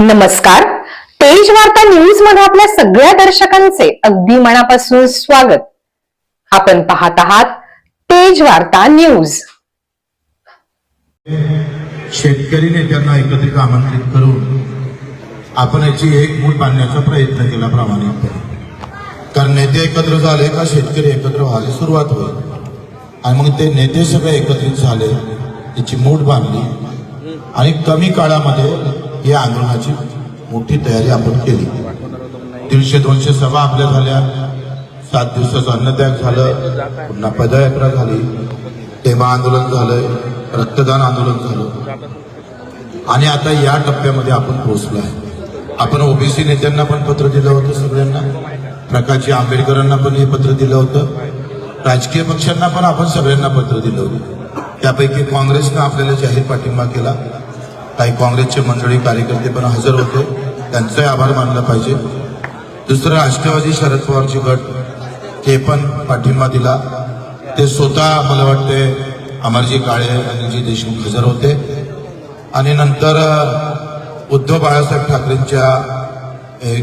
नमस्कार. तेज वार्ता न्यूजमध्ये आपल्या सगळ्या दर्शकांचे अगदी मनापासून स्वागत. आपण पाहत आहात तेज वार्ता न्यूज शेतकरी नेत्यांना एकत्रित आमंत्रित करून आपण याची एक मूठ बांधण्याचा प्रयत्न केला प्रामाणिकपणे. कारण नेते एकत्र झाले का शेतकरी एकत्र व्हायला सुरुवात होईल. आणि मग ते नेते सगळे एकत्रित झाले त्याची मूठ बांधली. आणि कमी काळामध्ये या आंदोलनाची मोठी तयारी आपण केली. दीडशे दोनशे सभा आपल्या झाल्या. सात दिवसाचं अन्नत्याग झालं. पुन्हा पदयात्रा झाली. तेव्हा आंदोलन झालं रक्तदान आंदोलन झालं. आणि आता या टप्प्यामध्ये आपण पोहोचलो आहे. आपण ओबीसी नेत्यांना पण पत्र दिलं होतं सगळ्यांना. प्रकाशजी आंबेडकरांना पण हे पत्र दिलं होतं. राजकीय पक्षांना पण आपण सगळ्यांना पत्र दिलं होतं. त्यापैकी काँग्रेसनं आपल्याला जाहीर पाठिंबा केला. काही काँग्रेसचे मंडळी कार्यकर्ते पण हजर होते. त्यांचाही आभार मानला पाहिजे. दुसरं राष्ट्रवादी शरद पवारचे गट ते पण पाठिंबा दिला. ते स्वतः मला वाटते अमरजी काळे अनिलजी देशमुख हजर होते. आणि नंतर उद्धव बाळासाहेब ठाकरेंच्या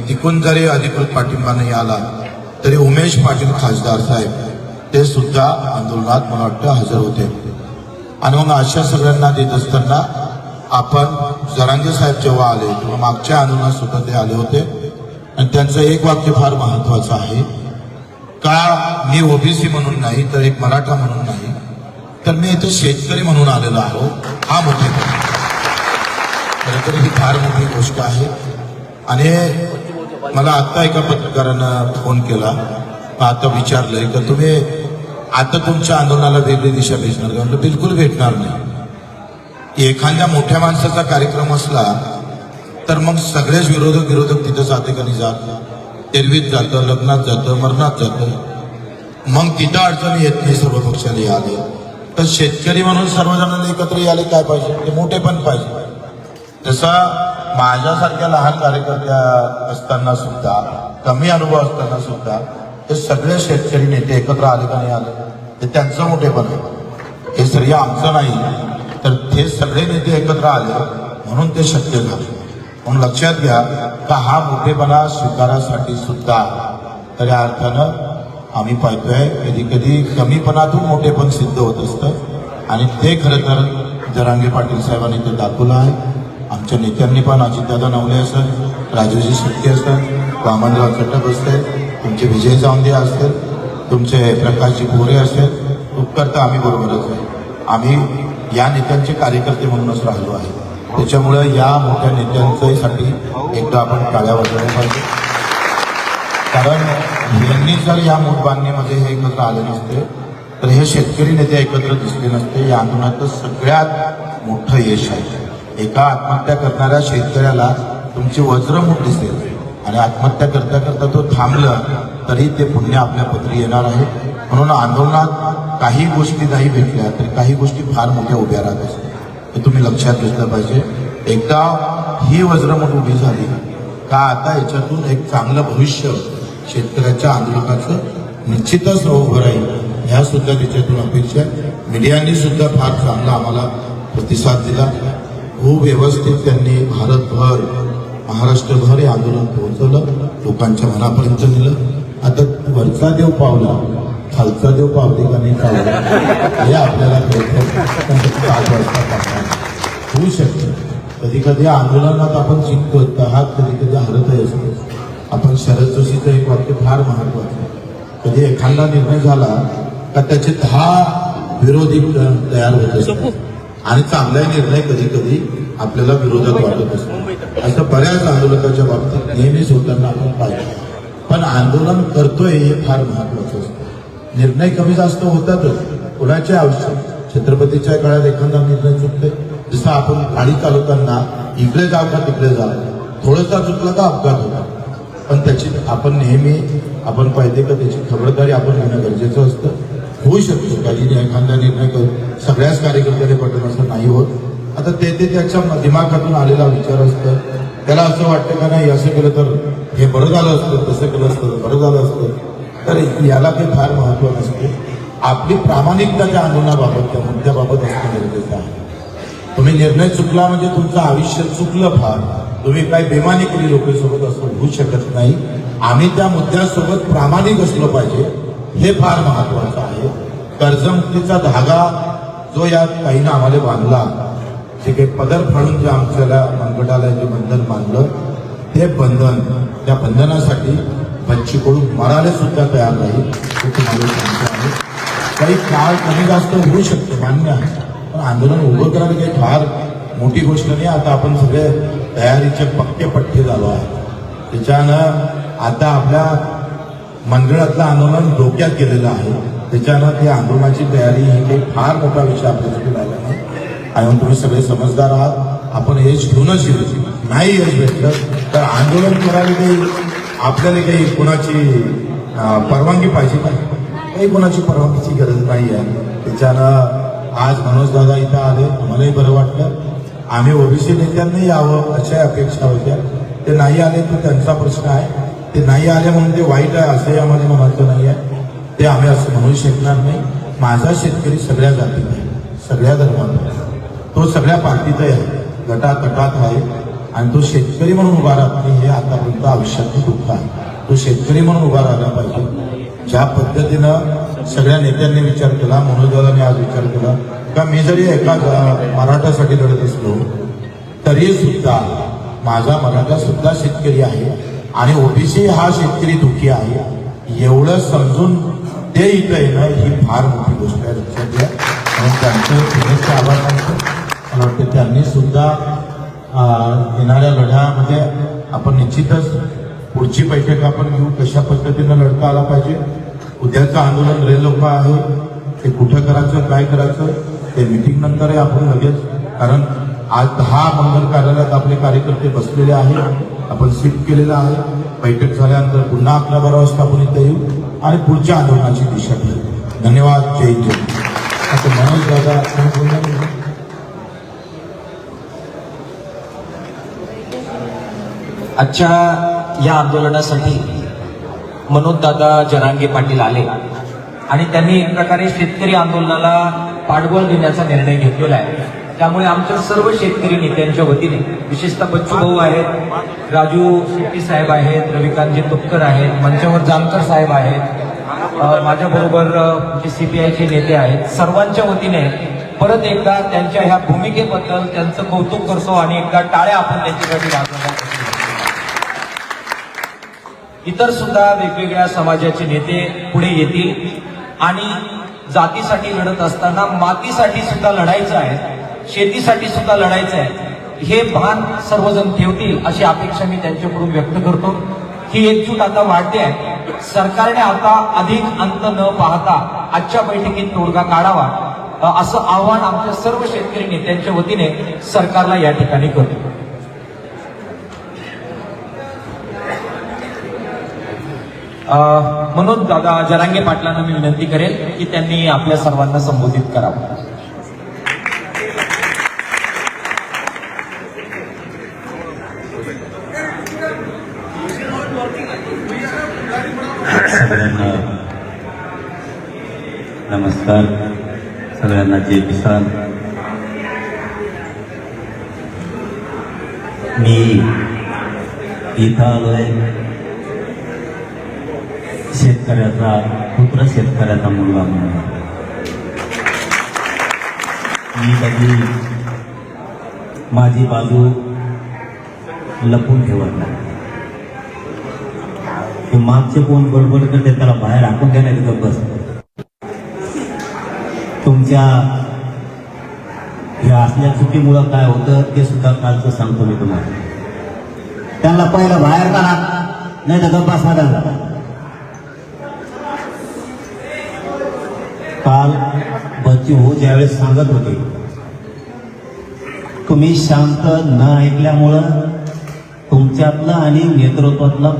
तिकून जरी अधिकृत पाठिंबा नाही आला तरी उमेश पाटील खासदार साहेब ते सुद्धा आंदोलनात मला वाटतं हजर होते. आणि मग अशा सगळ्यांना देत असताना आपण जरांगे साहेब जेव्हा आले तेव्हा मागच्या आंदोलनात सुद्धा ते आले होते. आणि त्यांचं एक वाक्य फार महत्वाचं आहे. का मी ओबीसी म्हणून नाही तर एक मराठा म्हणून नाही तर मी इथे शेतकरी म्हणून आलेलो आहो. हा मोठे खरं तर ही फार मोठी गोष्ट आहे. आणि मला आत्ता एका पत्रकारानं फोन केला. आता विचारलंय का तुम्ही आता तुमच्या आंदोलनाला वेगळी दिशा भेटणार का? म्हणजे बिलकुल भेटणार नाही. एखाद्या मोठ्या माणसाचा कार्यक्रम असला तर मग सगळेच विरोधक विरोधक तिथं जाते का नाही जात. तेरवीत जातं लग्नात जातं मरणात जातं. मग तिथं अडचणी येत नाही सर्व पक्षाने आले तर शेतकरी म्हणून सर्वजणांना एकत्र यायला काय पाहिजे? ते मोठे पण पाहिजे. तसा माझ्यासारख्या लहान कार्यकर्त्या असताना सुद्धा कमी अनुभव असताना सुद्धा ते सगळे शेतकरी नेते एकत्र आले का नाही आले? ते त्यांचं मोठेपण आहे. हे श्रेय आमचं नाही. तर ते सगळे नेते एकत्र आले म्हणून ते शक्य झाले. म्हणून लक्षात घ्या का हा मोठेपणा स्वीकारासाठी सुद्धा तर या अर्थानं आम्ही पाहतोय कधी कधी कमीपणातून मोठेपण सिद्ध होत असतं. आणि ते खरं तर जरांगे पाटील साहेबांनी ते दाखवलं आहे. आमच्या नेत्यांनी पण अजितदादा नवले असेल राजूजी शेट्टी असतात वामनराव चटप असते तुमचे विजय जावंदे असतील तुमचे प्रकाशजी गोरे असतील उत्तर तर आम्ही बरोबरच आहे. आम्ही या नेत्यांचे कार्यकर्ते म्हणूनच राहिलो आहे. त्याच्यामुळे या मोठ्या नेत्यांच्यासाठी एकदा आपण काळ्या वाजवल्या पाहिजे. कारण यांनी जर या मूठ बांधणीमध्ये हे एकत्र आले नसते तर हे शेतकरी नेते एकत्र दिसले नसते. या आंदोलनाचं सगळ्यात मोठं यश आहे. एका आत्महत्या करणाऱ्या शेतकऱ्याला तुमची वज्रमूठ दिसेल. आणि आत्महत्या करता करता तो थांबलं तरी ते पुण्य आपल्या पत्री येणार आहे. म्हणून आंदोलनात काही गोष्टी नाही भेटल्या तरी काही गोष्टी फार मोठ्या उभ्या राहत असतात. हे तुम्ही लक्षात घेतलं पाहिजे एकदा ही वज्रमट उभी झाली का आता याच्यातून एक चांगलं भविष्य शेतकऱ्याच्या आंदोलनाचं निश्चितच उभं राहील ह्या सुद्धा त्याच्यातून अपेक्षा मीडियाने सुद्धा फार चांगला आम्हाला प्रतिसाद दिला. खूप व्यवस्थित त्यांनी भारतभर महाराष्ट्रभर हे आंदोलन पोहोचवलं लोकांच्या मनापर्यंत नेलं. आता वरचा देव पावला खालचा देव पावते का हे आपल्याला होऊ शकतं. कधी कधी आंदोलनात आपण जिंकतो तर हा कधी कधी हरतही असतो. आपण शरद जोशीचं एक वाक्य फार महत्वाचं आहे. कधी एखादा निर्णय झाला का त्याचे दहा विरोधी तयार होत असतात आणि चांगला निर्णय कधी कधी आपल्याला विरोधात वाटत असतो. असं बऱ्याच आंदोलकाच्या बाबतीत नेहमीच होताना आपण पाहिजे पण आंदोलन करतोय हे फार महत्वाचं असतं. निर्णय कमी जास्त होतातच. कुणाच्या आयुष्यात छत्रपतीच्या काळात एखादा निर्णय चुकते जसं आपण गाडी चालवताना इकडे जाऊ का तिकडे जाऊ? थोडंसा चुकलं का अपघात होता? पण त्याची आपण नेहमी आपण पाहिजे का त्याची खबरदारी आपण घेणं गरजेचं असतं. होऊ शकतो. काही एखादा निर्णय करू. सगळ्याच कार्यकर्त्याने पटत असं नाही होत. आता ते ते त्याच्या दिमागातून आलेला विचार असतं. त्याला असं वाटतं का नाही असं केलं तर हे बरं झालं असतं तसं केलं असतं बरं झालं असतं. तर याला ते फार महत्त्व नसते. आपली प्रामाणिकता त्या आंदोलनाबाबत त्या मुद्द्याबाबत असणं गरजेचं आहे. तुम्ही निर्णय चुकला म्हणजे तुमचं आयुष्य चुकलं फार. तुम्ही काय बेमानी केली लोकांसोबत असं होऊ शकत नाही. आम्ही त्या मुद्द्यासोबत प्रामाणिक असलो पाहिजे हे फार महत्वाचं आहे. कर्जमुक्तीचा धागा जो या काहीनं आम्हाला बांधला जे काही पदर फाडून जे आमच्याला मनगटाला जे बंधन बांधलं ते बंधन त्या बंधनासाठी बच्ची कडू मरायला सुद्धा तयार नाही. हे तुम्हाला सांगतो आहे काही काळ कमी जास्त होऊ शकतं मान्य आहे. पण आंदोलन उभं करायला काही फार मोठी गोष्ट नाही. आता आपण सगळे तयारीचे पक्के पट्टे झालो आहे त्याच्यानं आता आपल्या मंडळातलं आंदोलन डोक्यात गेलेलं आहे. त्याच्यानं ते आंदोलनाची तयारी ही काही फार मोठा विषय आपल्यासाठी राहिला नाही. आणि तुम्ही सगळे समजदार आहात. आपण यश घेऊनच येऊ. नाही यश भेटलं तर आंदोलन करायला काही आपल्याला काही कोणाची परवानगी पाहिजे का? काही कोणाची परवानगीची गरज नाही आहे. त्याच्यानं आज मनोज दादा इथं आले मलाही बरं वाटलं. आम्ही ओबीसी नेत्यांनी यावं अशा अपेक्षा होत्या ते नाही आले तर त्यांचा प्रश्न आहे. ते नाही आले म्हणून ते वाईट आहे असंही आम्हाला म्हणायचं नाही आहे. ते आम्ही असं म्हणू शकणार नाही. माझा शेतकरी सगळ्या जातीत आहे सगळ्या धर्मात तो सगळ्या पार्टीत आहे. गटातटात आहे. आणि तो शेतकरी म्हणून उभा राहत नाही हे आतापर्यंत आयुष्यातलं दुःख आहे. तो शेतकरी म्हणून उभा राहिला पाहिजे. ज्या पद्धतीनं सगळ्या नेत्यांनी विचार केला मनोजदादांनी आज विचार केला का मी जरी एका मराठासाठी लढत असलो तरी सुद्धा माझा मराठा सुद्धा शेतकरी आहे आणि ओबीसी हा शेतकरी दुखी आहे. एवढं समजून ते इथं येणं ही फार मोठी गोष्ट आहे. लक्षात घ्या. म्हणून त्यांचं पुरेसे आभार मानतो मला वाटतं त्यांनी सुद्धा येणाऱ्या लढ्यामध्ये आपण निश्चितच पुढची बैठक आपण घेऊ कशा पद्धतीनं लढता आला पाहिजे. उद्याचं आंदोलन रे आहे ते कुठं करायचं काय करायचं ते मिटिंग नंतर आपण लगेच कारण आज दहा मंगल कार्यालयात आपले कार्यकर्ते बसलेले आहेत आपण शिफ्ट केलेलं आहे. बैठक झाल्यानंतर पुन्हा अकरा बारा वाजता आपण इथे येऊ आणि पुढच्या आंदोलनाची दिशा घेऊ. धन्यवाद जय जय असं मनोज दादा आपण बोलणार नाही? आजच्या या आंदोलनासाठी मनोजदादा जरांगे पाटील आले. आणि त्यांनी एक प्रकारे शेतकरी आंदोलनाला पाठबळ देण्याचा निर्णय घेतलेला आहे. त्यामुळे आमच्या सर्व शेतकरी नेत्यांच्या वतीने विशेषतः बच्चू भाऊ आहेत राजू शेट्टी साहेब आहेत रविकांतजी तुपकर आहेत मंचावर जानकर साहेब आहेत माझ्याबरोबर जे सीपीआयचे नेते आहेत सर्वांच्या वतीने परत एकदा त्यांच्या ह्या भूमिकेबद्दल त्यांचं कौतुक करतो आणि एकदा टाळ्या आपण त्यांच्यासाठी वाजवल्या इतर सुद्धा वेगवेगळ्या समाजाचे नेते पुढे येतील आणि जातीसाठी लढत असताना मातीसाठी सुद्धा लढायचं आहे शेतीसाठी सुद्धा लढायचं आहे हे भान सर्वजण ठेवतील अशी अपेक्षा मी त्यांच्याकडून व्यक्त करतो. ही एकजूट आता वाढते आहे. सरकारने आता अधिक अंत न पाहता आजच्या बैठकीत तोडगा काढावा असं आव्हान आमच्या सर्व शेतकरी नेत्यांच्या वतीने सरकारला या ठिकाणी करतो. म्हणून दादा जरांगे पाटलांना मी विनंती करेल की त्यांनी आपल्या सर्वांना संबोधित करावं. सगळ्यांना नमस्कार. सगळ्यांना जय किसान. मी इथं आलोय. शेतकऱ्याचा पुत्र शेतकऱ्याचा मुलगा म्हणून. मी कधी माझी बाजू लपून ठेवत नाही. ते मागचे कोण बडबड करते त्याला बाहेर हाकून देण्यात नाही बस. तुमच्या ह्या असल्या चुकीमुळं काय होतं ते सुद्धा कालचं सांगतो मी तुम्हाला. त्यांना पहिलं बाहेर काढा नाही तर गप्पा साधायला काल बच्चू हो ज्यावेळेस सांगत होते तुम्ही शांत न ऐकल्यामुळं तुमच्यातलं आणि नेतृत्वातलं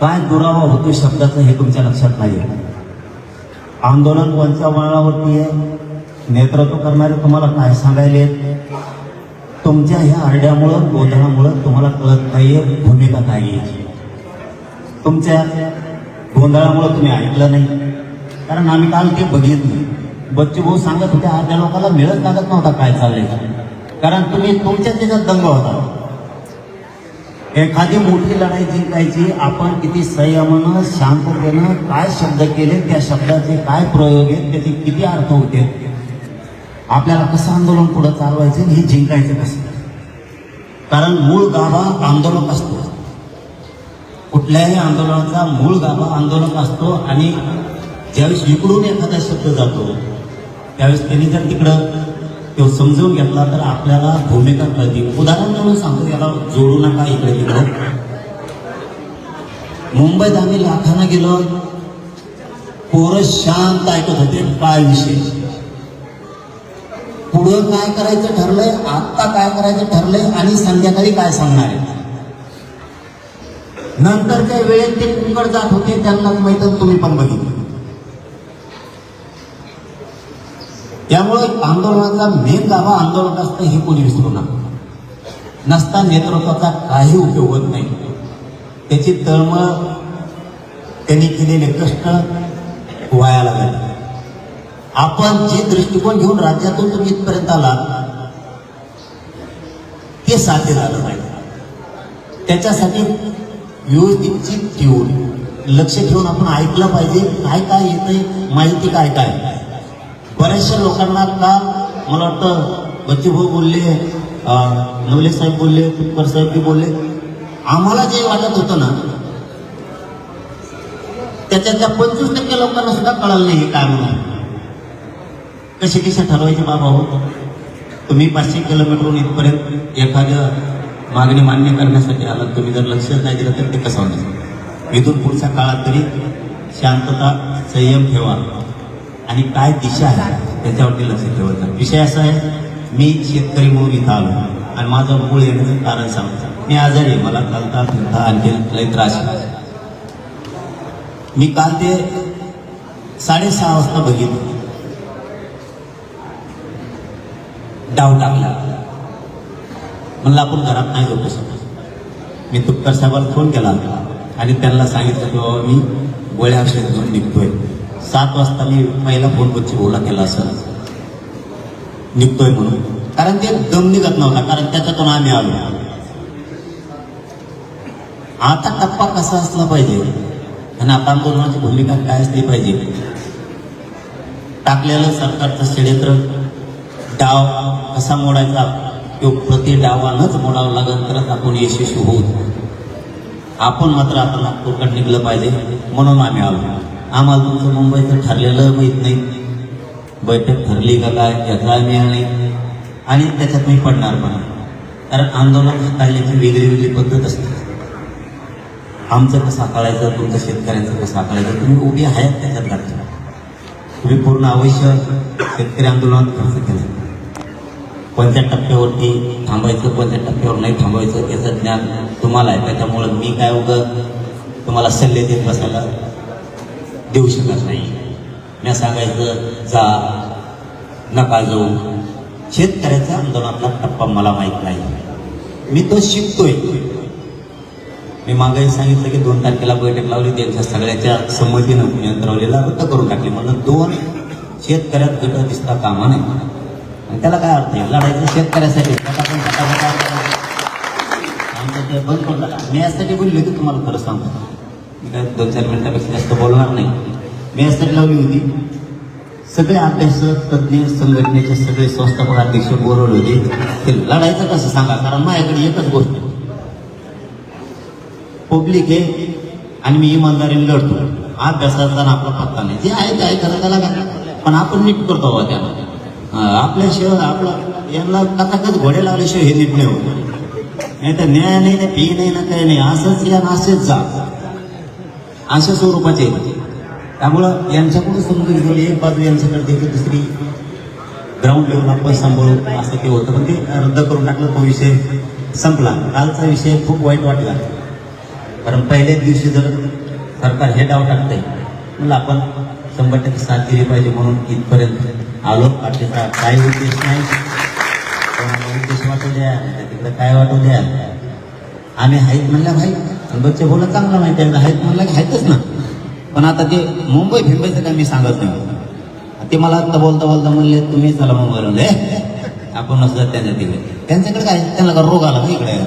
काय दुरावा होतो शब्दाचं हे तुमच्या लक्षात नाही आंदोलन कोणत्या वळणावरती आहे. नेतृत्व करणारे तुम्हाला काय सांगायले तुमच्या ह्या आरड्यामुळं गोंधळामुळं तुम्हाला कळत नाहीये भूमिका काय घ्यायची तुमच्या गोंधळामुळं तुम्ही ऐकलं नाही. कारण आम्ही काल ते बघितलं. बच्चू भाऊ सांगत होते अर्ध्या लोकांना मिळत लागत नव्हता काय चाललंय कारण तुम्ही तुमच्या त्याच्यात दंग होता. एखादी मोठी लढाई जिंकायची आपण किती संयमानं शांततेनं काय शब्द केले त्या शब्दाचे काय प्रयोग आहेत त्याचे किती अर्थ होते. आपल्याला कसं आंदोलन पुढे चालवायचं हे जिंकायचं कसं? कारण मूळ गाभा आंदोलक असतो. कुठल्याही आंदोलनाचा मूळ गाभा आंदोलक असतो आणि ज्यावेळेस इकडून एखादा शब्द जातो त्यावेळेस त्यांनी जर तिकडं तो समजून घेतला तर आपल्याला भूमिका कळते. उदाहरण म्हणून सांगतो याला जोडू नका इकडे तिकडं. मुंबईत आम्ही लाखानं गेलो पोरं शांत ऐकत होते काय पुढं काय करायचं ठरलंय? आत्ता काय करायचं ठरलंय? आणि संध्याकाळी काय सांगणार आहे? नंतरच्या वेळेत ते कुंकड जात होते त्यांनाच माहीत तुम्ही पण बघितलं. त्यामुळे आंदोलनाचा मेन दावा आंदोलन असतं हे कोणी विसरू नका. नसता नेतृत्वाचा काही उपयोग होत नाही. त्याची तळमळ त्यांनी केलेले कष्ट वाया लागले आपण जे दृष्टिकोन घेऊन राज्यातून तुम्ही इथपर्यंत आला ते साध्य झालं पाहिजे. त्याच्यासाठी व्यवस्थित ठेवून लक्ष ठेवून आपण ऐकलं पाहिजे काय काय येतंय माहिती काय काय. बऱ्याचशा लोकांना का मला वाटतं बच्चूभाऊ बोलले नवले साहेब बोलले तुपकर साहेब बी बोलले. आम्हाला जे वाटत होतं ना त्याच्यातल्या पंचवीस टक्के लोकांना सुद्धा कळलं नाही हे काय म्हणून. कसे कसे ठरवायचे बाबा हो? तुम्ही पाचशे किलोमीटरहून इथपर्यंत एखाद्या मागणी मान्य करण्यासाठी आला तुम्ही जर लक्ष नाही दिलं तर ते कसं होणार? इथून पुढच्या काळात तरी शांतता संयम ठेवा. आणि काय दिशा आहे त्याच्यावरती लक्ष ठेवायचं विषय असा आहे मी शेतकरी म्हणून इथं आलो आणि माझं मूळ येण्याचं कारण सांगतो. मी आजारी आहे मला चालता फिरता आणखी लय त्रास मी काल ते साडेसहा वाजता बघितलं. डाव टाकला. म्हणलं आपण घरात नाही झोपू शकत. मी तुपकर साहेबाला फोन केला आणि त्यांना सांगितलं की बाबा मी गोळ्या औषध घेऊन निघतोय. सात वाजता मी पहिला फोन बोला केला असं. निघतोय म्हणून. कारण ते दम निघत नव्हता कारण त्याच्यातून आम्ही आलो. आता टप्पा कसा असला पाहिजे? आणि आता आंदोलनाची भूमिका काय असली पाहिजे? टाकलेलं सरकारचं षडयंत्र डाव कसा मोडायचा? तो प्रति डावानंच मोडावं लागेल तरच आपण यशस्वी होऊ. आपण मात्र आता नागपूरकडे निघलं पाहिजे म्हणून आम्ही आलो. आम्हाला तुमचं मुंबईचं ठरलेलं माहीत नाही. बैठक ठरली का काय याचा मिळाला नाही आणि त्याच्यात मी पडणार पण कारण आंदोलन हाताळण्याची वेगळी वेगळी पद्धत असते. आमचं कसं हाताळायचं तुमचं शेतकऱ्यांचं कसं हाताळायचं तुम्ही उभी आहेत त्याच्यात घातलं. तुम्ही पूर्ण आयुष्य शेतकरी आंदोलनात खर्च केलं. कोणत्या टप्प्यावरती थांबायचं कोणत्या टप्प्यावर नाही थांबायचं याचं ज्ञान तुम्हाला आहे. त्याच्यामुळं मी काय उगं तुम्हाला सल्ले देत बसायला देऊ शकत नाही. मी सांगायचं जा नका जाऊ. शेतकऱ्याच्या आंदोलनातला टप्पा मला माहीत नाही. मी तो शिकतोय. मी मागाही सांगितलं की दोन तारखेला बैठक लावली त्यांच्या सगळ्याच्या संमतीनं यंत्रवलेला रद्द करून टाकली. म्हणून दोन शेतकऱ्यात गट दिसता कामा नाही आणि त्याला काय अर्थ आहे? लढायचं शेतकऱ्यासाठी. आमचं ते बंद करून टाका. मी यासाठी बोललो की तुम्हाला खरं सांगतो. मी दोन चार मिनिटापेक्षा जास्त बोलणार नाही. मी लावली होती. सगळे अभ्यासक तज्ज्ञ संघटनेचे सगळे संस्थापक अध्यक्ष बोलवले होते. ते लढायचं कसं सांगा? कारण माझ्याकडे एकच गोष्ट पब्लिक आहे आणि मी इमानदारीने लढतो. अभ्यासाचा आपला पत्ता नाही. जे आहे ते आहे खरं त्याला काय पण आपण नीट करतो बाबा त्याला. आपल्या आपल्याशिवाय आपला यांना कथाकच घोडे लावल्याशिवाय हे नीट नाही होत. नाही तर न्याय नाही ना पी नाही ना काही नाही. असंच या ना असेच जा. अशा स्वरूपाचे. त्यामुळं यांच्याकडून समजून घेऊन एक बाजू यांच्याकडे दुसरी ग्राउंड लेवल आपण सांभाळू असं ते होतं. पण ते रद्द करून टाकलं तो विषय संपला. कालचा विषय खूप वाईट वाटला. कारण पहिल्याच दिवशी जर सरकार हे डाव टाकतंय म्हणलं आपण शंभर टक्के साथ दिली पाहिजे म्हणून इथपर्यंत आलो. बाकीचा काही उद्देश नाही. उद्देश वाटू द्या तिकडे काय वाटू द्या. आम्ही आहेत म्हणल्या भाई बच्चे बोला चांगला माहिती आहे. आहेत म्हणलं की आहेतच ना. पण आता ते मुंबई फिंबायचं काय मी सांगत नाही. ते मला आता बोलता बोलता म्हणले तुम्ही चला मुंबईला म्हणले आपण असं त्यांच्या तिकडे. त्यांच्याकडे काय? त्यांना का रोग आला का इकडे?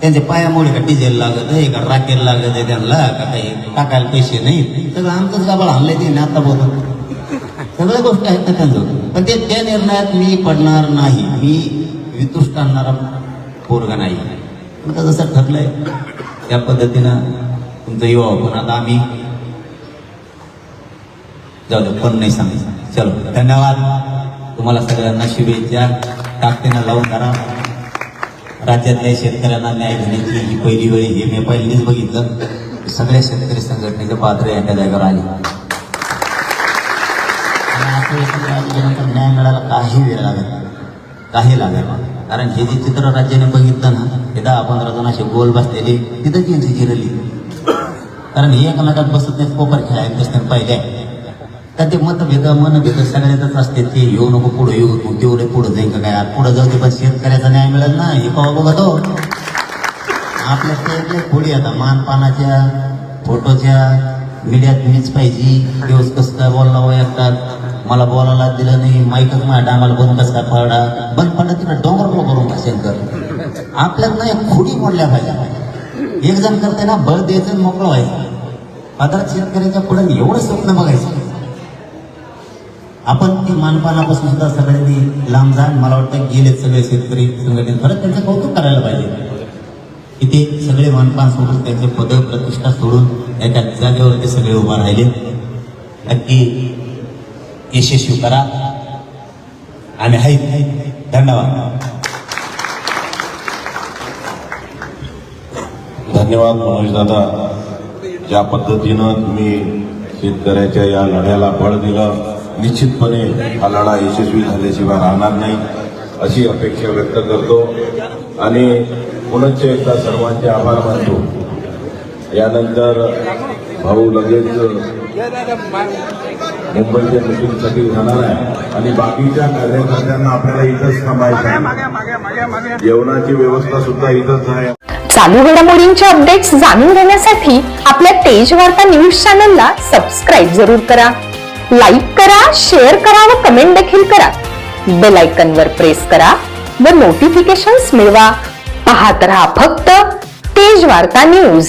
त्यांच्या पायामुळे का डिझेल लागत आहे का राकेल लागत आहे त्यांना का काही टाकायला पैसे नाही? सगळं आमचंच गाबाळ आणलंय ते आता बोलत सगळ्या गोष्टी आहेत ना त्यांचं पण ते त्या निर्णयात मी पडणार नाही. मी वितुष्ट आणणारा पोरगा नाही. मग जसं ठरलंय त्या पद्धतीनं तुमचं युवा पण आता आम्ही जाऊ दे पण नाही सांगायचं चलो धन्यवाद. तुम्हाला सगळ्यांना शुभेच्छा. ताकदीनं लावून करा राज्यातल्या शेतकऱ्यांना न्याय घेण्याची ही पहिली वेळ हे मी पहिलीच बघितलं. सगळ्या शेतकरी संघटनेचे पात्र या जागेवर आले. आणि न्याय मिळायला काही वेळ लागत काही लागेल नाही. कारण हे जे चित्र राज्याने बघितलं ना हे दहा पंधरा जण असे गोल बसलेले तिथं यांची जिरली. कारण हे एकमेकात बसत नाही कोपर खेळायला बसतात पाहिजे तर ते मतभेद मनभेद सगळ्यातच असते. ते येऊ नको पुढे येऊ तू तेवढे पुढे जाईल का काय? पुढे जाऊ ते पण शेतकऱ्याचा न्याय मिळेल ना हे पाव बघतो आपल्या ते थोडी आता मानपानाच्या फोटोच्या मीडियात मीच पाहिजे दिवस कसं काय बोलला वैयक्तात हो मला बोलायला दिलं नाही. माईकच माझ्या डांगाला बंद कस काय पडा बंद पडला तिकडे डोंगर करून का शंकर आपल्याला नाही खोडी मोडल्या पाहिजे. एक जण करते ना बळ द्यायचं मोकळं व्हायचं. पदार्थ शेतकऱ्याच्या पुढे एवढं स्वप्न बघायचं. आपण ती मानपानापासून सुद्धा सगळ्यांनी लांब जाण मला वाटतं गेलेत सगळे शेतकरी संघटने खरंच त्यांचं कौतुक करायला पाहिजे. की ते सगळे मानपान सोडून त्यांचे पद प्रतिष्ठा सोडून त्याच्या जागेवर ते सगळे उभा राहिले. नक्की यशस्वी करा. आम्ही आहेत. धन्यवाद. धन्यवाद मनोज दादा ज्या पद्धतीनं तुम्ही शेतकऱ्याच्या या लढ्याला बळ दिलं निश्चितपणे हा लढा यशस्वी झाल्याशिवाय राहणार नाही अशी अपेक्षा व्यक्त करतो. आणि पुनश्च एकदा सर्वांचे आभार मानतो. यानंतर भाऊ लगेच मुंबईच्या मिटिंगसाठी जाणार आहे. आणि बाकीच्या कार्यकर्त्यांना आपल्याला इथंच थांबायचं आहे. जेवणाची व्यवस्था सुद्धा इथंच आहे. चालू घडामोडींचे अपडेट्स जाणून घेण्यासाठी आपल्या तेज वार्ता न्यूज चॅनलला सबस्क्राईब जरूर करा. लाईक करा शेअर करा व कमेंट देखील करा. बेल आयकॉन वर प्रेस करा व नोटिफिकेशन्स मिळवा. पाहत रहा फक्त तेज वार्ता न्यूज